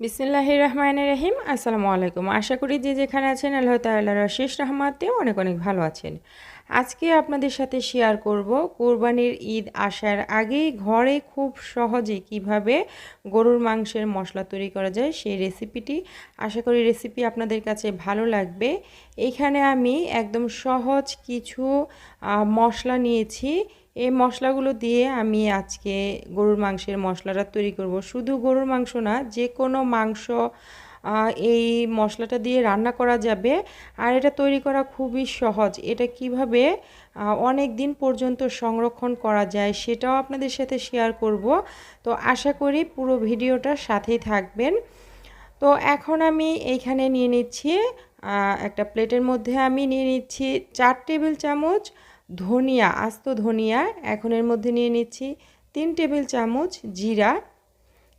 বিসমিল্লাহ রহমান রহিম আসসালামু আলাইকুম। আশা করি যে যেখানে আছেন আল্লাহ তাল্লাহর শেষ রহমাতে অনেক অনেক ভালো আছেন। আজকে আপনাদের সাথে শেয়ার করব কোরবানির ঈদ আসার আগেই ঘরে খুব সহজে কীভাবে গরুর মাংসের মশলা তৈরি করা যায় সেই রেসিপিটি আশা করি রেসিপি আপনাদের কাছে ভালো লাগবে। এখানে আমি একদম সহজ কিছু মশলা নিয়েছি। এই মশলাগুলো দিয়ে আমি আজকে গরুর মাংসের মশলাটা তৈরি করব। শুধু গরুর মাংস না যে কোনো মাংস এই মশলাটা দিয়ে রান্না করা যাবে। আর এটা তৈরি করা খুবই সহজ। এটা কীভাবে অনেক দিন পর্যন্ত সংরক্ষণ করা যায় সেটাও আপনাদের সাথে শেয়ার করব। তো আশা করি পুরো ভিডিওটার সাথেই থাকবেন। তো এখন আমি এইখানে নিয়ে নিচ্ছি একটা প্লেটের মধ্যে আমি নিয়ে নিচ্ছি চার টেবিল চামচ ধনিয়া, আস্ত ধনিয়া। এখন এর মধ্যে নিয়ে নিচ্ছি তিন টেবিল চামচ জিরা।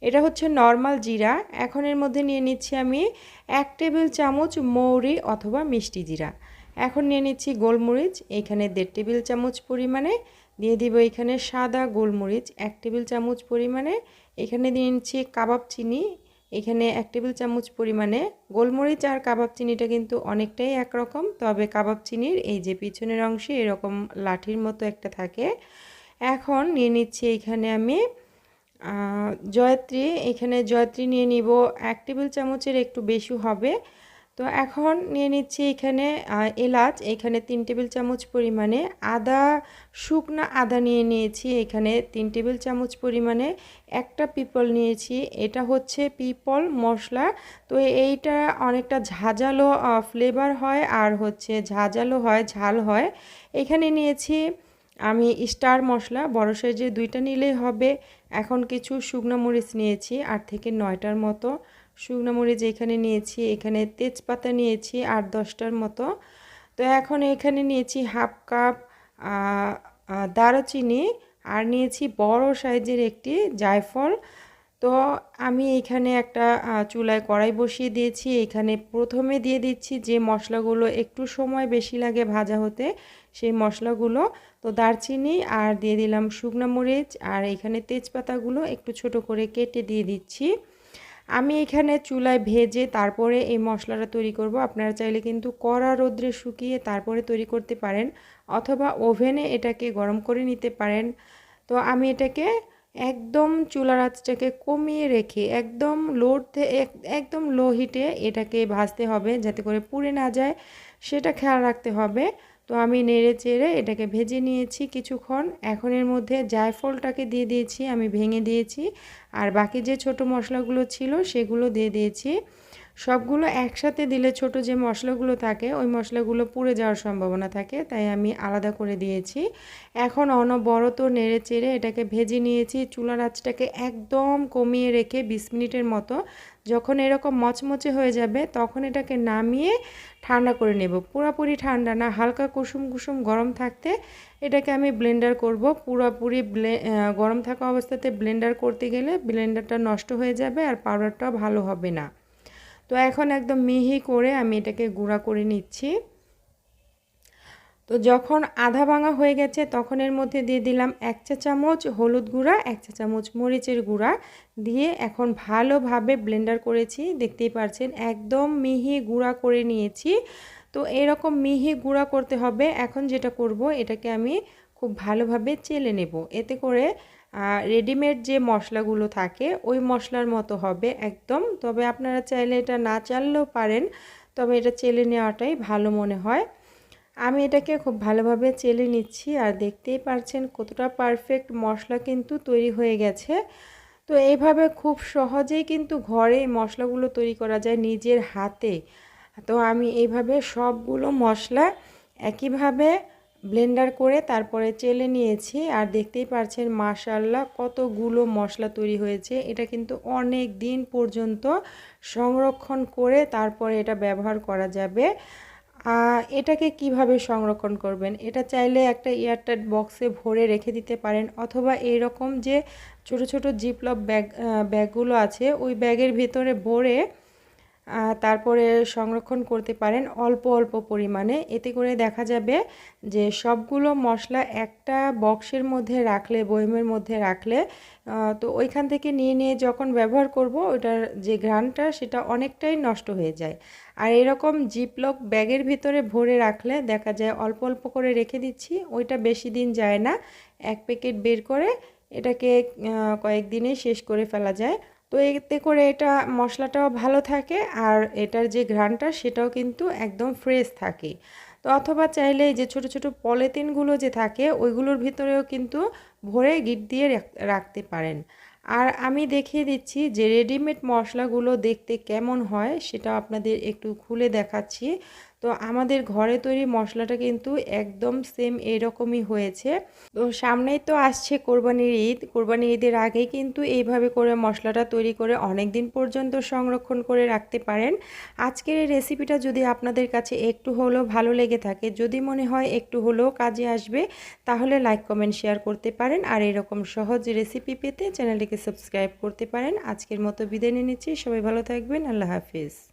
এটা হচ্ছে নর্মাল জিরা। এখন এর মধ্যে নিয়ে নিচ্ছি আমি এক টেবিল চামচ মৌরি অথবা মিষ্টি জিরা। এখন নিয়ে নিচ্ছি গোলমরিচ, এখানে দেড় টেবিল চামচ পরিমাণে। দিয়ে দিব এখানে সাদা গোলমরিচ, এক টেবিল চামচ পরিমাণে। এখানে দিয়ে নিচ্ছি কাবাব চিনি, এখানে এক টেবিল চামচ পরিমাণে। গোলমরিচ আর কাবাব চিনিটা কিন্তু অনেকটাই একরকম, তবে কাবাব চিনির এই যে পিছনের অংশে এরকম লাঠির মতো একটা থাকে। এখন নিয়ে নিচ্ছি এখানে আমি জয়ত্রী, এখানে জয়ত্রী নিয়ে নিব এক টেবিল চামচের একটু বেশি হবে। তো এখন নিয়ে নিচ্ছি এখানে এলাচ, এখানে তিন টেবিল চামচ পরিমাণে। আদা, শুকনা আদা নিয়ে নিয়েছি, এখানে তিন টেবিল চামচ পরিমাণে। একটা পিপল নিয়েছি, এটা হচ্ছে পিপল মশলা। তো এইটা অনেকটা ঝাঁঝালো ফ্লেভার হয়, আর হচ্ছে ঝাঁঝালো হয়, ঝাল হয়। এখানে নিয়েছি আমি স্টার মশলা, বড় সাইজে দুইটা নিলেই হবে। এখন কিছু শুকনো মরিচ নিয়েছি, আট থেকে নয়টার মতো। শুকনো মরিচ এখানে নিয়েছি, এখানে তেজপাতা নিয়েছি, আট দশটার মতো। তো এখন এখানে নিয়েছি হাফ কাপ দারচিনি, আর নিয়েছি বড় সাইজের একটি জায়ফল। তো আমি এখানে একটা চুলায় কড়াই বসিয়ে দিয়েছি। এখানে প্রথমে দিয়ে দিচ্ছি যে মশলাগুলো একটু সময় বেশি লাগে ভাজা হতে, সেই মশলাগুলো। তো দারচিনি আর দিয়ে দিলাম শুকনো মরিচ আর এখানে তেজপাতাগুলো একটু ছোট করে কেটে দিয়ে দিচ্ছি। আমি এখানে চুলায় ভেজে তারপরে এই মশলাটা তৈরি করব। আপনারা চাইলে কিন্তু কড়া রোদ্রে শুকিয়ে তারপরে তৈরি করতে পারেন অথবা ওভেনে এটাকে গরম করে নিতে পারেন। তো আমি এটাকে একদম চুলার আঁচটাকে কমিয়ে রেখে, একদম লোতে একদম লো হিটে এটাকে ভাজতে হবে যাতে করে পুড়ে না যায়। সেটা খেয়াল রাখতে হবে। তো আমি নেড়ে চেড়ে এটাকে ভেজে নিয়েছি কিছুক্ষণ। এখন এর মধ্যে জায়ফলটাকে দিয়ে দিয়েছি, আমি ভেঙে দিয়েছি। আর বাকি যে ছোট মশলাগুলো ছিল সেগুলো দিয়ে দিয়েছি। সবগুলো একসাথে দিলে ছোট যে মশলাগুলো থাকে, ওই মশলাগুলো পুড়ে যাওয়ার সম্ভাবনা থাকে, তাই আমি আলাদা করে দিয়েছি। এখন অনবরত নেড়ে চেড়ে এটাকে ভেজে নিয়েছি, চুলার আঁচটাকে একদম কমিয়ে রেখে বিশ মিনিটের মতো। যখন এরকম মচমচে হয়ে যাবে, তখন এটাকে নামিয়ে ঠান্ডা করে নেব। পুরোপুরি ঠান্ডা না, হালকা কুসুম কুসুম গরম থাকতে এটাকে আমি ব্লেন্ডার করব। পুরোপুরি গরম থাকা অবস্থাতে ব্লেন্ডার করতে গেলে ব্লেন্ডারটা নষ্ট হয়ে যাবে আর পাউডারটাও ভালো হবে না। তো এখন একদম মিহি করে আমি এটাকে গুঁড়া করে নিচ্ছি। তো যখন আধা ভাঙা হয়ে গেছে, তখন এর মধ্যে দিয়ে দিলাম এক চা চামচ হলুদ গুঁড়া, এক চা চামচ মরিচের গুঁড়া দিয়ে এখন ভালোভাবে ব্লেন্ডার করেছি। দেখতেই পারছেন, একদম মিহি গুঁড়া করে নিয়েছি। তো এরকম মিহি গুঁড়া করতে হবে। এখন যেটা করব, এটাকে আমি খুব ভালোভাবে চেলে নেব। এতে করে রেডিমেড যে মশলাগুলো থাকে, ওই মশলার মতো হবে একদম। তবে আপনারা চাইলে এটা না চাললেও পারেন, তবে এটা চেলে নেওয়াটাই ভালো মনে হয়। আমি এটাকে খুব ভালোভাবে চেলে নিচ্ছি আর দেখতেই পারছেন কতটা পারফেক্ট মশলা কিন্তু তৈরি হয়ে গেছে। তো এইভাবে খুব সহজেই কিন্তু ঘরে মশলাগুলো তৈরি করা যায় নিজের হাতে। তো আমি এইভাবে সবগুলো মশলা একইভাবে ব্লেন্ডার করে তারপরে চেলে নিয়েছি আর দেখতেই পারছেন মাশাল্লাহ কতগুলো মশলা তৈরি হয়েছে। এটা কিন্তু অনেক দিন পর্যন্ত সংরক্ষণ করে তারপরে এটা ব্যবহার করা যাবে। এটাকে কীভাবে সংরক্ষণ করবেন? এটা চাইলে একটা এয়ারটাইট বক্সে ভরে রেখে দিতে পারেন অথবা এই রকম যে ছোট ছোট জিপলপ ব্যাগ ব্যাগগুলো আছে, ওই ব্যাগের ভেতরে ভরে তারপরে সংরক্ষণ করতে পারেন অল্প অল্প পরিমাণে। এতে করে দেখা যাবে যে সবগুলো মশলা একটা বক্সের মধ্যে রাখলে বয়মের মধ্যে রাখলে তো ওইখান থেকে নিয়ে নিয়ে যখন ব্যবহার করব ওটার যে ঘ্রাণটা, সেটা অনেকটাই নষ্ট হয়ে যায়। আর এরকম জিপলক ব্যাগের ভিতরে ভরে রাখলে দেখা যায় অল্প অল্প করে রেখে দিচ্ছি, ওইটা বেশি দিন যায় না। এক প্যাকেট বের করে এটাকে কয়েকদিনেই শেষ করে ফেলা যায়। তো এতে করে এটা মশলাটাও ভালো থাকে আর এটার যে ঘ্রাণটা সেটাও কিন্তু একদম ফ্রেশ থাকে। তো অথবা চাইলে যে ছোট ছোট পলিথিনগুলো যে থাকে, ওইগুলোর ভিতরেও কিন্তু ভরে গিট দিয়ে রাখ- রাখতে পারেন। আর আমি দেখিয়ে দিচ্ছি যে রেডিমেড মশলাগুলো দেখতে কেমন হয় সেটা আপনাদের একটু খুলে দেখাচ্ছি। তো আমাদের ঘরে তৈরি মশলাটা কিন্তু একদম সেম এরকমই হয়েছে। তো সামনেই তো আসছে কোরবানির ঈদ। কোরবানির ঈদের আগেই কিন্তু এইভাবে করে মশলাটা তৈরি করে অনেক দিন পর্যন্ত সংরক্ষণ করে রাখতে পারেন। আজকের এই রেসিপিটা যদি আপনাদের কাছে একটু হলেও ভালো লেগে থাকে, যদি মনে হয় একটু হলেও কাজে আসবে, তাহলে লাইক কমেন্ট শেয়ার করতে পারেন। আর এরকম সহজ রেসিপি পেতে চ্যানেলটিকে সাবস্ক্রাইব করতে পারেন। আজকের মতো বিদায় নিয়ে নিচ্ছি। সবাই ভালো থাকবেন। আল্লাহ হাফিজ।